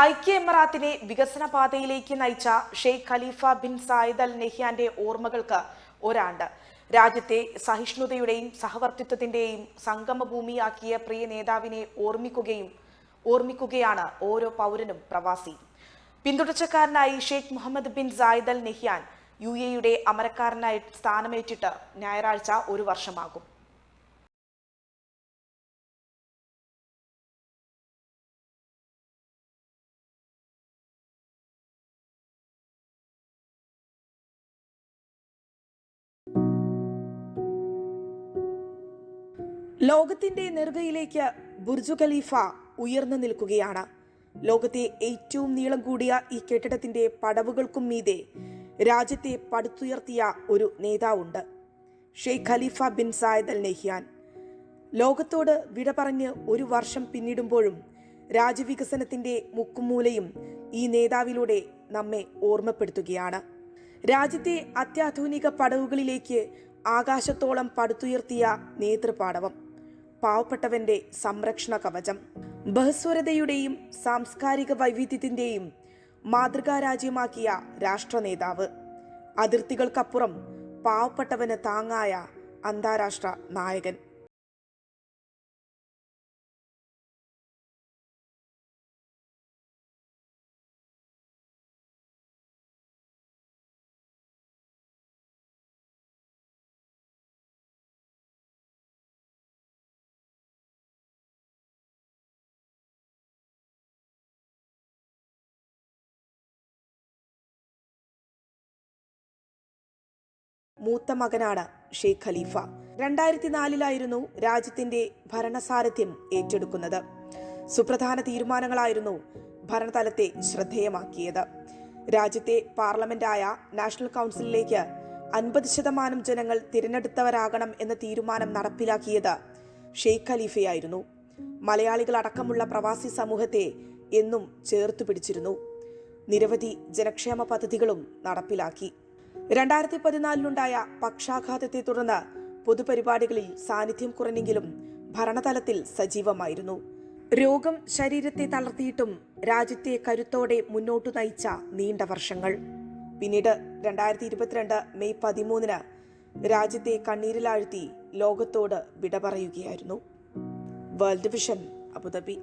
ഐക്യ എമിറാത്തിനെ വികസന പാതയിലേക്ക് നയിച്ച Sheikh Khalifa bin Zayed Al നെഹ്യാന്റെ ഓർമ്മകൾക്ക് ഒരാണ്ട്. രാജ്യത്തെ സഹിഷ്ണുതയുടെയും സഹവർത്തിത്വത്തിന്റെയും സംഗമഭൂമിയാക്കിയ പ്രിയ നേതാവിനെ ഓർമ്മിക്കുകയും ഓർമ്മിക്കുകയാണ് ഓരോ പൗരനും പ്രവാസി. പിന്തുടർച്ചക്കാരനായി Sheikh Mohammed bin Zayed Al Nahyan U എയുടെ അമരക്കാരനായി സ്ഥാനമേറ്റിട്ട് ഞായറാഴ്ച ഒരു വർഷമാകും. ലോകത്തിന്റെ നെറുകയിലേക്ക് ബുർജു ഖലീഫ ഉയർന്നു നിൽക്കുകയാണ്. ലോകത്തെ ഏറ്റവും നീളം കൂടിയ ഈ കെട്ടിടത്തിന്റെ പടവുകൾക്കും മീതെ രാജ്യത്തെ പടുത്തുയർത്തിയ ഒരു നേതാവുണ്ട്. Sheikh Khalifa bin Zayed Al Nahyan ലോകത്തോട് വിട പറഞ്ഞ് ഒരു വർഷം പിന്നിടുമ്പോഴും രാജ്യവികസനത്തിന്റെ മുക്കുമൂലയും ഈ നേതാവിലൂടെ നമ്മെ ഓർമ്മപ്പെടുത്തുകയാണ്. രാജ്യത്തെ അത്യാധുനിക പടവുകളിലേക്ക് ആകാശത്തോളം പടുത്തുയർത്തിയ നേതൃപാടവം. പാവപ്പെട്ടവന്റെ സംരക്ഷണ കവചം ബഹസ്വരതയുടെയും സാംസ്കാരിക വൈവിധ്യത്തിന്റെയും മാതൃകാ രാജ്യമാക്കിയ രാഷ്ട്ര നേതാവ് അതിർത്തികൾക്കപ്പുറം പാവപ്പെട്ടവന് താങ്ങായ അന്താരാഷ്ട്ര നായകൻ. മൂത്ത മകനാണ് ഷെയ്ഖ് ഖലീഫ. രണ്ടായിരത്തി നാലിലായിരുന്നു രാജ്യത്തിന്റെ ഭരണസാരഥ്യം ഏറ്റെടുക്കുന്നത്. സുപ്രധാന തീരുമാനങ്ങളായിരുന്നു ഭരണതലത്തെ ശ്രദ്ധേയമാക്കിയത്. രാജ്യത്തെ പാർലമെന്റായ നാഷണൽ കൗൺസിലിലേക്ക് അൻപത് ശതമാനം ജനങ്ങൾ തിരഞ്ഞെടുത്തവരാകണം എന്ന തീരുമാനം നടപ്പിലാക്കിയത് ഷെയ്ഖ് ഖലീഫയായിരുന്നു. മലയാളികൾ അടക്കമുള്ള പ്രവാസി സമൂഹത്തെ എന്നും ചേർത്തു പിടിച്ചിരുന്നു. നിരവധി ജനക്ഷേമ പദ്ധതികളും നടപ്പിലാക്കി. രണ്ടായിരത്തി പതിനാലിലുണ്ടായ പക്ഷാഘാതത്തെ തുടർന്ന് പൊതുപരിപാടികളിൽ സാന്നിധ്യം കുറഞ്ഞെങ്കിലും ഭരണതലത്തിൽ സജീവമായിരുന്നു. രോഗം ശരീരത്തെ തളർത്തിയിട്ടും രാജ്യത്തെ കരുത്തോടെ മുന്നോട്ടു നയിച്ച നീണ്ട വർഷങ്ങൾ. പിന്നീട് രണ്ടായിരത്തി ഇരുപത്തിരണ്ട് മെയ് പതിമൂന്നിന് രാജ്യത്തെ കണ്ണീരിലാഴ്ത്തി ലോകത്തോട് വിട പറയുകയായിരുന്നു. World Vision Abu Dhabi.